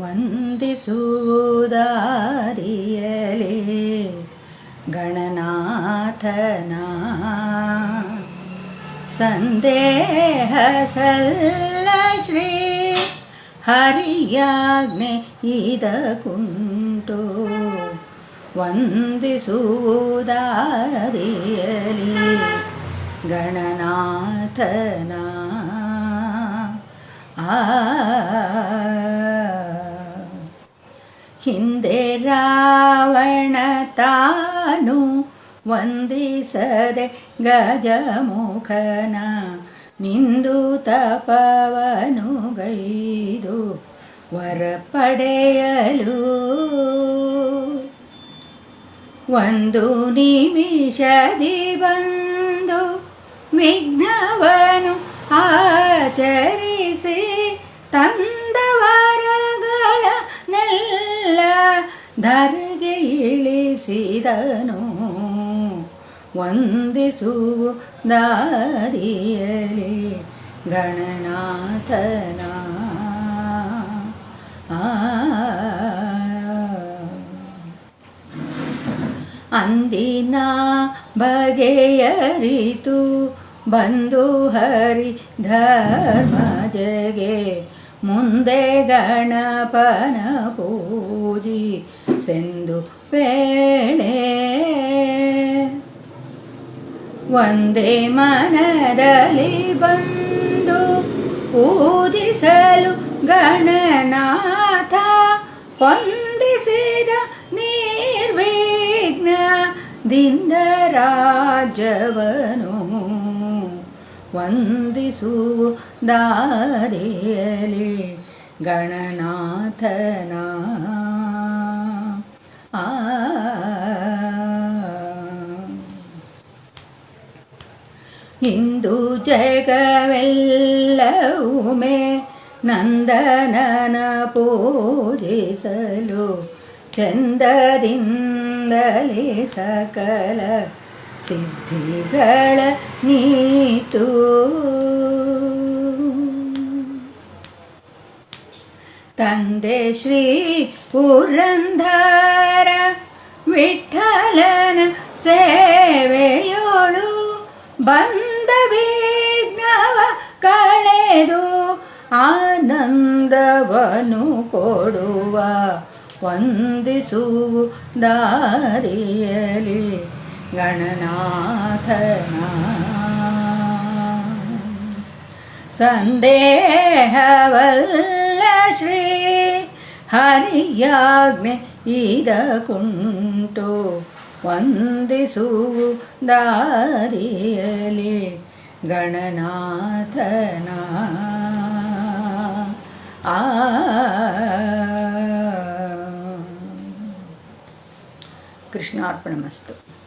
ವಂದಿಸುವುದಾರಿಯಲಿ ಗಣನಾಥನ ಸಂದೇಹ ಸಲ್ಲ ಶ್ರೀ ಹರಿಯಾಜ್ಞೆ ಇದಕುಂಟು ವಂದಿಸುವುದಾರಿಯಲಿ ಗಣನಾಥನ. ಆ ಹಿಂದೆ ರಾವಣ ತಾನು ವಂದಿಸದೆ ಗಜಮುಖನ, ನಿಂದು ತಪವನು ಗೈದು ವರ ಪಡೆಯಲು ಒಂದು ನಿಮಿಷದಿ ಬಂದು ವಿಘ್ನವನು ಆಚರಿಸಿ ತಂದವರಗಳ ಧರೆಗೆ ಇಳಿಸಿದನು ವಂದಿಸುವ ದಾರಿಯಲಿ ಗಣನಾಥನ. ಅಂದಿನ ಬಗೆಯರಿತು ಬಂದು ಹರಿ ಧರ್ಮ ಜಗೆ ಮುಂದೆ ಗಣಪನ ಪೂಜಿ ಸೆಂದು ವೇಳೆ ಒಂದೇ ಮನದಲ್ಲಿ ಬಂದು ಪೂಜಿಸಲು ಗಣನಾಥ ಹೊಂದಿಸಿದ ನಿರ್ವಿಘ್ನದಿಂದ ರಾಜವನು ವಂದಿಸುವ ದಾರಿಯಲಿ ಗಣನಾಥನ ಇಂದು ಜಗವೆಲ್ಲವುಮೆ ನಂದನನ ಪೂಜಿಸಲು ಚಂದದಿಂದಲೇ ಸಕಲ ಸಿದ್ಧಿಗಳ ನೀತು ತಂದೆ ಶ್ರೀ ಪುರಂದರ ವಿಠಲನ ಸೇವೆಯೋಳು ಬಂದ ವಿಘ್ನವ ಕಳೆದು ಆನಂದವನು ಕೊಡುವ ವಂದಿಸುವ ದಾರಿಯಲಿ ಗಣನಾಥನ ಸಂದೇಹವಲ್ಲ ಶ್ರೀ ಹರಿಯಾಜ್ಞೆ ಇದಕುಂಟು ವಂದಿಸುವ ದಾರಿಯಲಿ ಗಣನಾಥನ. ಆ. ಕೃಷ್ಣಾರ್ಪಣಮಸ್ತು